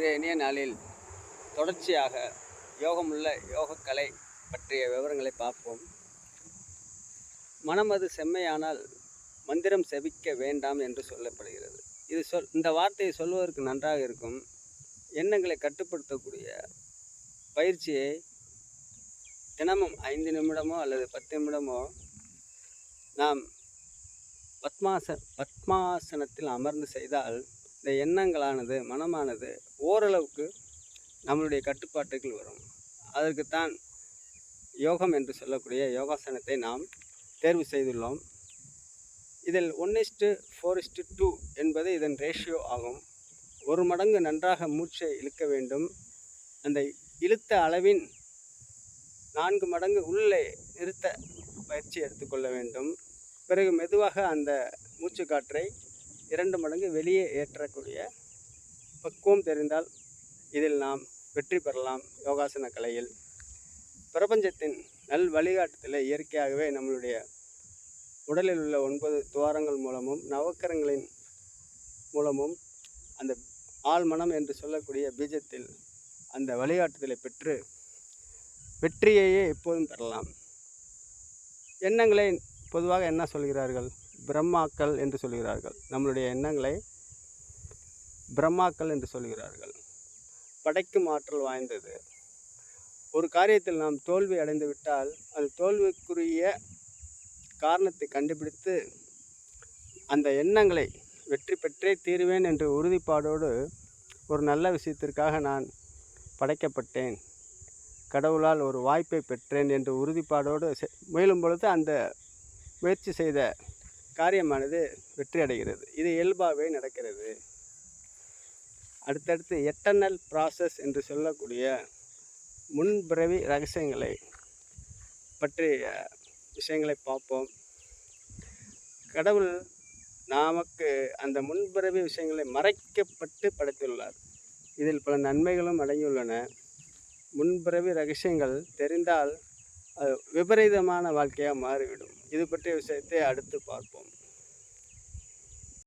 இன்றைய நாளில் தொடர்ச்சியாக யோகமுள்ள யோகக்கலை பற்றிய விவரங்களை பார்ப்போம். மனம் அது செம்மையானால் மந்திரம் செபிக்க வேண்டாம் என்று சொல்லப்படுகிறது. இது சொல் இந்த வார்த்தையை சொல்வதற்கு நன்றாக இருக்கும். எண்ணங்களை கட்டுப்படுத்தக்கூடிய பயிற்சியை தினமும் ஐந்து நிமிடமோ அல்லது பத்து நிமிடமோ நாம் பத்மாச பத்மாசனத்தில் அமர்ந்து செய்தால் இந்த எண்ணங்களானது மனமானது ஓரளவுக்கு நம்மளுடைய கட்டுப்பாட்டுக்குள் வரும். அதற்குத்தான் யோகம் என்று சொல்லக்கூடிய யோகாசனத்தை நாம் தேர்வு செய்துள்ளோம். இதில் one is to four is to two என்பது இதன் ரேஷியோ ஆகும். ஒரு மடங்கு நன்றாக மூச்சை இழுக்க வேண்டும். அந்த இழுத்த அளவின் நான்கு மடங்கு உள்ளே நிறுத்த பயிற்சி எடுத்துக்கொள்ள வேண்டும். பிறகு மெதுவாக அந்த மூச்சு காற்றை இரண்டு மடங்கு வெளியே ஏற்றக்கூடிய பக்குவம் தெரிந்தால் இதில் நாம் வெற்றி பெறலாம் யோகாசன கலையில். பிரபஞ்சத்தின் நல் வழிகாட்டுதலை இயற்கையாகவே நம்மளுடைய உடலில் உள்ள ஒன்பது துவாரங்கள் மூலமும் நவக்கரங்களின் மூலமும் அந்த ஆழ்மனம் என்று சொல்லக்கூடிய பீஜத்தில் அந்த வழிகாட்டுதலை பெற்று வெற்றியையே எப்போதும் பெறலாம் எண்ணங்களை பொதுவாக என்ன சொல்கிறார்கள்? பிரம்மாக்கள் என்று சொல்கிறார்கள். நம்மளுடைய எண்ணங்களை பிரம்மாக்கள் என்று சொல்கிறார்கள். படைக்கும் ஆற்றல் வாய்ந்தது. ஒரு காரியத்தில் நாம் தோல்வி அடைந்து விட்டால் அது தோல்விக்குரிய காரணத்தை கண்டுபிடித்து அந்த எண்ணங்களை வெற்றி பெற்றே தீருவேன் என்ற உறுதிப்பாடோடு ஒரு நல்ல விஷயத்திற்காக நான் படைக்கப்பட்டேன். கடவுளால் ஒரு வாய்ப்பை பெற்றேன் என்ற உறுதிப்பாடோடு செ- முயலும் பொழுது அந்த முயற்சி செய்த காரியமானது வெற்றி அடைகிறது இது இயல்பாகவே நடக்கிறது. அடுத்தடுத்து எட்டர்னல் ப்ராசஸ் என்று சொல்லக்கூடிய முன்பிறவி ரகசியங்களை பற்றிய விஷயங்களை பார்ப்போம். கடவுள் நமக்கு அந்த முன்பிறவி விஷயங்களை மறைக்கப்பட்டு படைத்துள்ளார். இதில் பல நன்மைகளும் அடங்கியுள்ளன. முன்பிறவி ரகசியங்கள் தெரிந்தால் அது விபரீதமான வாழ்க்கையாக மாறிவிடும். இது பற்றிய விஷயத்தை அடுத்து பார்ப்போம்.